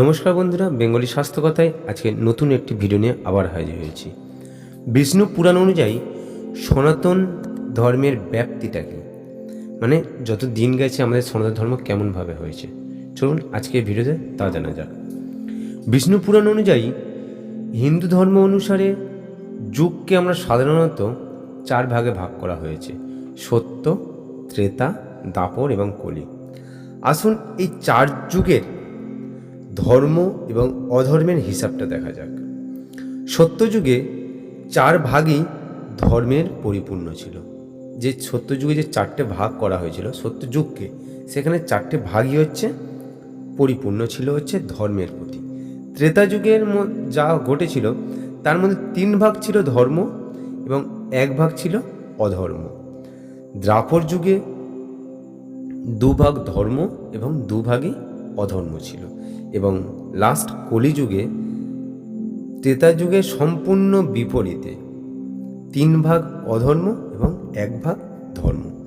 নমস্কার বন্ধুরা, বেঙ্গলি স্বাস্থ্য কথায় আজকে নতুন একটি ভিডিও নিয়ে আবার হাজির হয়েছি। বিষ্ণু পুরাণ অনুযায়ী সনাতন ধর্মের ব্যাপ্তিটা কি মানে যত দিন গেছে আমাদের সনাতন ধর্ম কেমনভাবে হয়েছে, চলুন আজকে ভিডিওতে তা জানা যাক। বিষ্ণু পুরাণ অনুযায়ী হিন্দু ধর্ম অনুসারে যুগকে আমরা সাধারণত চার ভাগে ভাগ করা হয়েছে, সত্য, ত্রেতা, দাপর এবং কলি। আসুন এই চার যুগের ধর্ম এবং অধর্মের হিসাবটা দেখা যাক। সত্যযুগে চার ভাগই ধর্মের পরিপূর্ণ ছিল। যে সত্যযুগে যে চারটে ভাগ করা হয়েছিল, সত্যযুগকে সেখানে চারটে ভাগই হচ্ছে, পরিপূর্ণ ছিল হচ্ছে ধর্মের প্রতি। ত্রেতা যুগের যা ঘটেছিল, তার মধ্যে তিন ভাগ ছিল ধর্ম এবং এক ভাগ ছিল অধর্ম। দ্রাপর যুগে দুভাগ ধর্ম এবং দুভাগই অধর্ম ছিল। এবং লাস্ট কলিযুগে ত্রেতা যুগে সম্পূর্ণ বিপরীতে তিন ভাগ অধর্ম এবং এক ভাগ ধর্ম।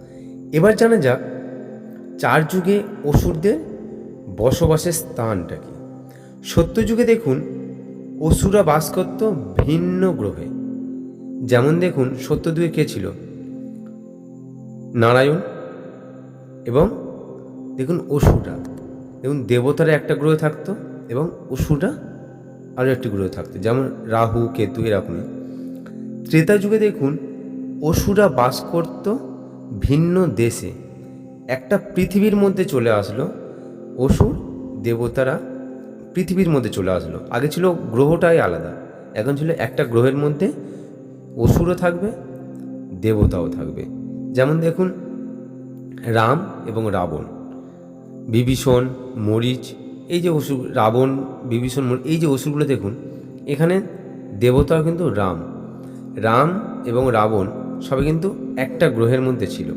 এবার জানা যাক, চার যুগে অসুরদের বসবাসের স্থানটা কি? সত্যযুগে দেখুন, অসুরা বাস করত ভিন্ন গ্রহে। যেমন দেখুন, সত্যযুগে কে ছিল? নারায়ণ এবং দেখুন, অসুররা। দেখুন দেবতারা একটা গ্রহে থাকতো এবং অসুররা আরও একটি গ্রহে থাকতো। যেমন রাহু, কেতু এরকমই। ত্রেতা যুগে দেখুন অসুরা বাস করত ভিন্ন দেশে। একটা পৃথিবীর মধ্যে চলে আসলো অসুর, দেবতারা পৃথিবীর মধ্যে চলে আসলো। আগে ছিল গ্রহটাই আলাদা। এখন ছিল একটা গ্রহের মধ্যে অসুরও থাকবে, দেবতাও থাকবে। যেমন দেখুন, রাম এবং রাবণ। বিভীষণ, মরিচ, এই যে অসুর, রাবণ, বিভীষণ এই যে অসুরগুলো দেখুন, এখানে দেবতাও কিন্তু রাম। রাম এবং রাবণ সবে কিন্তু একটা গ্রহের মধ্যে ছিল।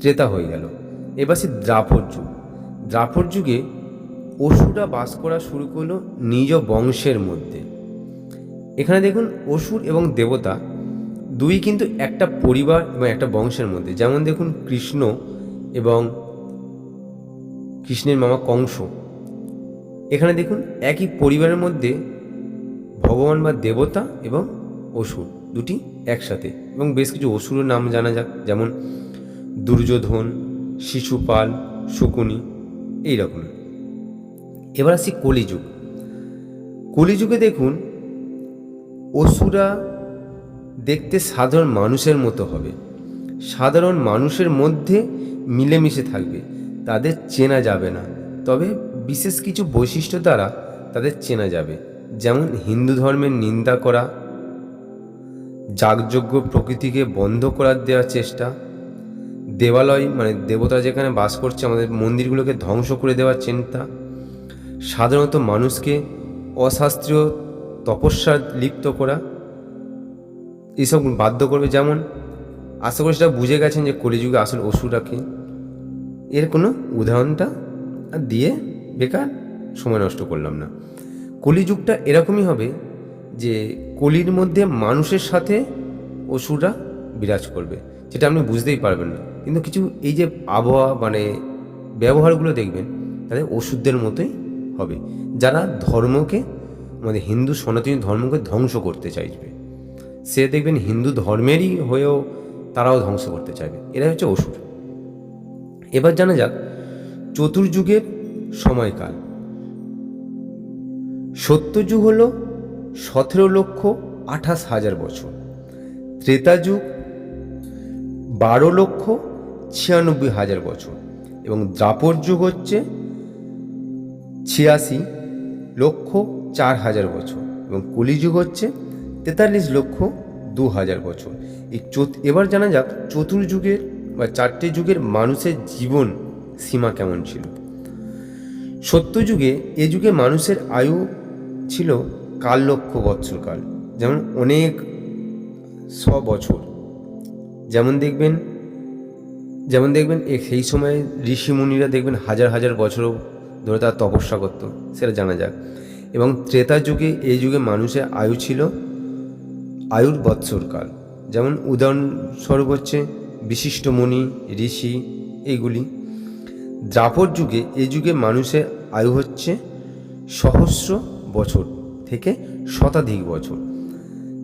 ত্রেতা হয়ে গেল। এবার সে দ্রাপর যুগ। দ্রাপর যুগে অসুররা বাস করা শুরু করল নিজ বংশের মধ্যে। এখানে দেখুন অসুর এবং দেবতা দুই কিন্তু একটা পরিবার এবং একটা বংশের মধ্যে। যেমন দেখুন কৃষ্ণ এবং কৃষ্ণের মামা কংস। এখানে দেখুন, একই পরিবারের মধ্যে ভগবান বা দেবতা এবং অসুর, দুটি একসাথে। এবং বেশ কিছু অসুরের নাম জানা যাক, যেমন দুর্যোধন, শিশুপাল, শকুনি, এই রকম এবার আসি কলিযুগ। কলিযুগে দেখুন অসুরা দেখতে সাধারণ মানুষের মতো হবে। সাধারণ মানুষের মধ্যে মিলেমিশে থাকবে। তাদের চেনা যাবে না। তবে বিশেষ কিছু বৈশিষ্ট্য দ্বারা তাদের চেনা যাবে। যেমন হিন্দু ধর্মের নিন্দা করা, যাগযজ্ঞ প্রকৃতিকে বন্ধ করার দেওয়ার চেষ্টা, দেবালয় মানে দেবতা যেখানে বাস করছে আমাদের মন্দিরগুলোকে ধ্বংস করে দেওয়ার চিন্তা, সাধারণত মানুষকে অশাস্ত্রীয় তপস্যা লিপ্ত করা, এসব বাধ্য করবে। যেমন আশা করি সেটা বুঝে গেছেন যে কলিযুগে আসল অসুররা কি। এর কোনো উদাহরণটা দিয়ে বেকার সময় নষ্ট করলাম না। কলিযুগটা এরকমই হবে যে কলির মধ্যে মানুষের সাথে অসুররা বিরাজ করবে, যেটা আপনি বুঝতেই পারবেন না। কিন্তু কিছু এই যে আবহাওয়া মানে ব্যবহারগুলো দেখবেন, তাদের ওষুধদের মতোই হবে। যারা ধর্মকে আমাদের হিন্দু সনাতনী ধর্মকে ধ্বংস করতে চাইবে, সে দেখবেন হিন্দু ধর্মেরই হয়েও তারাও ধ্বংস করতে চাইবে। এরা হচ্ছে অসুর। এবার জানা যাক, চতুর্যুগের সময়কাল। সত্যযুগ হল সতেরো লক্ষ আঠাশ হাজার বছর। ত্রেতা যুগ বারো লক্ষ ছিয়ানব্বই হাজার বছর। এবং দ্রাপর যুগ হচ্ছে ছিয়াশি লক্ষ চার হাজার বছর। এবং কলিযুগ হচ্ছে তেতাল্লিশ লক্ষ দু হাজার বছর। এই চত- এবার জানা যাক চতুর্যুগের চারটে যুগের মানুষের জীবন সীমা কেমন ছিল? সত্যযুগে এ যুগে মানুষের আয়ু ছিল কাল লক্ষ বৎসরকাল যেমন অনেক শ বছর। যেমন দেখবেন যেমন দেখবেন সেই সময় ঋষিমুনিরা দেখবেন হাজার হাজার বছর ধরে তারা তপস্যা করতো, সেটা জানা যাক। এবং ত্রেতা যুগে এই যুগে মানুষের আয়ু ছিল আয়ুর বৎসরকাল যেমন উদাহরণস্বরূপ হচ্ছে বিশিষ্ট মুনি, ঋষি এইগুলি দ্রাপর যুগে এই যুগে মানুষের আয়ু হচ্ছে সহস্র বছর থেকে শতাধিক বছর।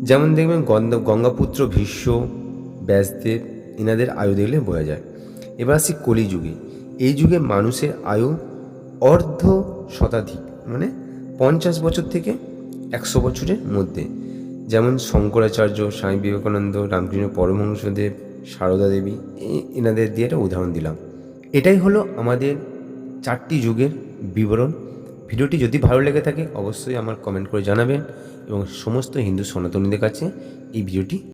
যেমন দেখবেন গন্ধ, গঙ্গাপুত্র, ভীষ্ম, ব্যাসদেব, এনাদের আয়ু দেখলে বোঝা যায়। এবার আসি কলিযুগে এই যুগে মানুষের আয়ু অর্ধ শতাধিক মানে পঞ্চাশ বছর থেকে একশো বছরের মধ্যে। যেমন শঙ্করাচার্য, স্বামী বিবেকানন্দ, রামকৃষ্ণ পরমহংসদেব সারদা দেবী এনাদের দিয়ে একটা উদাহরণ দিলাম। এটাই হলো আমাদের চারটি যুগের বিবরণ। ভিডিওটি যদি ভালো লেগে থাকে, অবশ্যই আমার কমেন্ট করে জানাবেন এবং সমস্ত হিন্দু সনাতনীদের কাছে এই ভিডিওটি